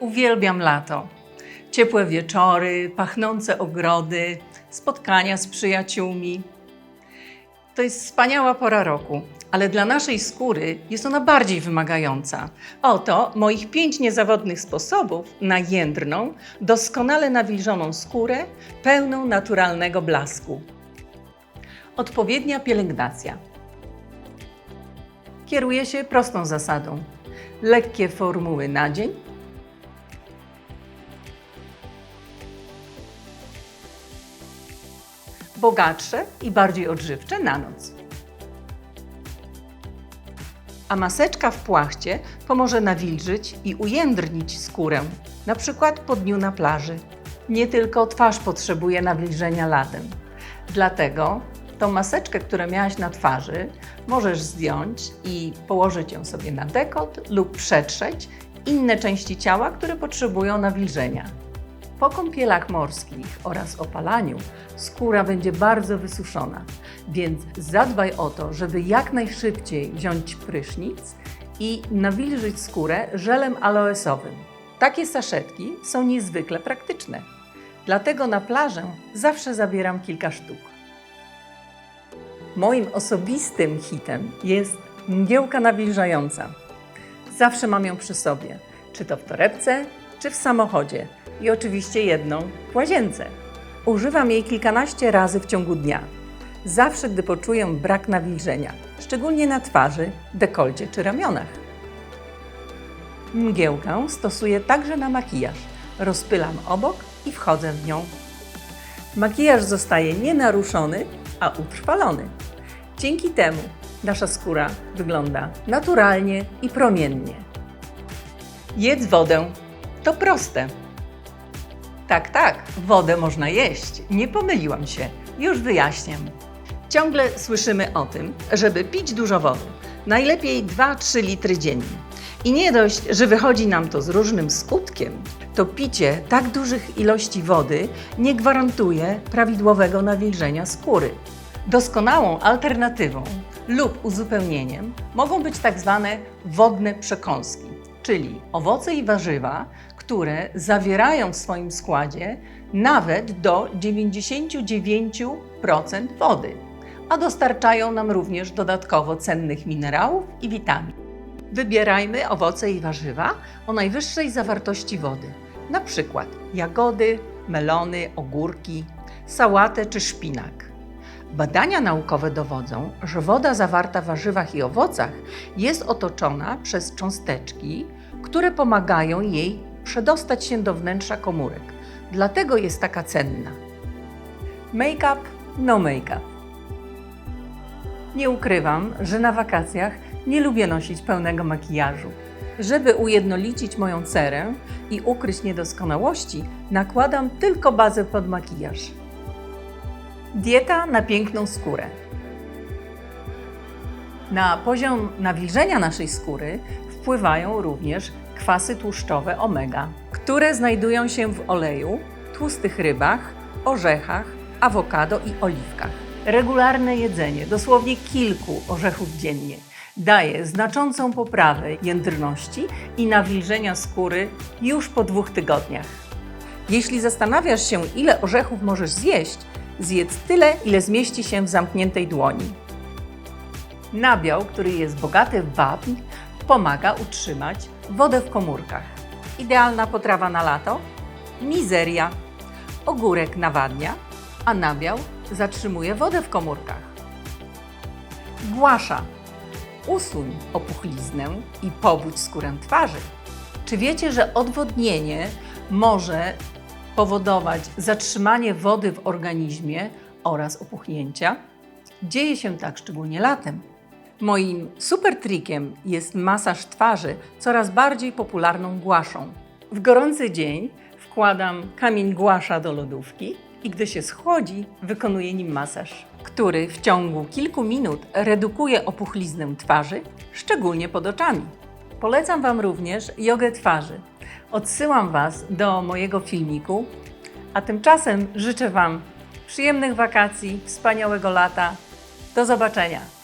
Uwielbiam lato. Ciepłe wieczory, pachnące ogrody, spotkania z przyjaciółmi. To jest wspaniała pora roku, ale dla naszej skóry jest ona bardziej wymagająca. Oto moich pięć niezawodnych sposobów na jędrną, doskonale nawilżoną skórę, pełną naturalnego blasku. Odpowiednia pielęgnacja. Kieruję się prostą zasadą. Lekkie formuły na dzień, bogatsze i bardziej odżywcze na noc. A maseczka w płachcie pomoże nawilżyć i ujędrnić skórę, na przykład po dniu na plaży. Nie tylko twarz potrzebuje nawilżenia latem. Dlatego tą maseczkę, którą miałaś na twarzy, możesz zdjąć i położyć ją sobie na dekolt lub przetrzeć inne części ciała, które potrzebują nawilżenia. Po kąpielach morskich oraz opalaniu skóra będzie bardzo wysuszona, więc zadbaj o to, żeby jak najszybciej wziąć prysznic i nawilżyć skórę żelem aloesowym. Takie saszetki są niezwykle praktyczne. Dlatego na plażę zawsze zabieram kilka sztuk. Moim osobistym hitem jest mgiełka nawilżająca. Zawsze mam ją przy sobie, czy to w torebce, czy w samochodzie i oczywiście jedną w łazience. Używam jej kilkanaście razy w ciągu dnia. Zawsze, gdy poczuję brak nawilżenia, szczególnie na twarzy, dekolcie czy ramionach. Mgiełkę stosuję także na makijaż. Rozpylam obok i wchodzę w nią. Makijaż zostaje nienaruszony, a utrwalony. Dzięki temu nasza skóra wygląda naturalnie i promiennie. Jedz wodę. To proste. Tak, tak, wodę można jeść. Nie pomyliłam się. Już wyjaśniam. Ciągle słyszymy o tym, żeby pić dużo wody. Najlepiej 2-3 litry dziennie. I nie dość, że wychodzi nam to z różnym skutkiem, to picie tak dużych ilości wody nie gwarantuje prawidłowego nawilżenia skóry. Doskonałą alternatywą lub uzupełnieniem mogą być tak zwane wodne przekąski, czyli owoce i warzywa, które zawierają w swoim składzie nawet do 99% wody, a dostarczają nam również dodatkowo cennych minerałów i witamin. Wybierajmy owoce i warzywa o najwyższej zawartości wody, na przykład jagody, melony, ogórki, sałatę czy szpinak. Badania naukowe dowodzą, że woda zawarta w warzywach i owocach jest otoczona przez cząsteczki, które pomagają jej przedostać się do wnętrza komórek. Dlatego jest taka cenna. Make-up, no make-up. Nie ukrywam, że na wakacjach nie lubię nosić pełnego makijażu. Żeby ujednolicić moją cerę i ukryć niedoskonałości, nakładam tylko bazę pod makijaż. Dieta na piękną skórę. Na poziom nawilżenia naszej skóry wpływają również kwasy tłuszczowe omega, które znajdują się w oleju, tłustych rybach, orzechach, awokado i oliwkach. Regularne jedzenie, dosłownie kilku orzechów dziennie, daje znaczącą poprawę jędrności i nawilżenia skóry już po dwóch tygodniach. Jeśli zastanawiasz się, ile orzechów możesz zjeść, zjedz tyle, ile zmieści się w zamkniętej dłoni. Nabiał, który jest bogaty w wapń, pomaga utrzymać wodę w komórkach. Idealna potrawa na lato? Mizeria. Ogórek nawadnia, a nabiał zatrzymuje wodę w komórkach. Głasza. Usuń opuchliznę i pobudź skórę twarzy. Czy wiecie, że odwodnienie może powodować zatrzymanie wody w organizmie oraz opuchnięcia? Dzieje się tak szczególnie latem. Moim super trikiem jest masaż twarzy coraz bardziej popularną głaszą. W gorący dzień wkładam kamień głasza do lodówki i gdy się schłodzi, wykonuję nim masaż, który w ciągu kilku minut redukuje opuchliznę twarzy, szczególnie pod oczami. Polecam Wam również jogę twarzy. Odsyłam Was do mojego filmiku, a tymczasem życzę Wam przyjemnych wakacji, wspaniałego lata. Do zobaczenia!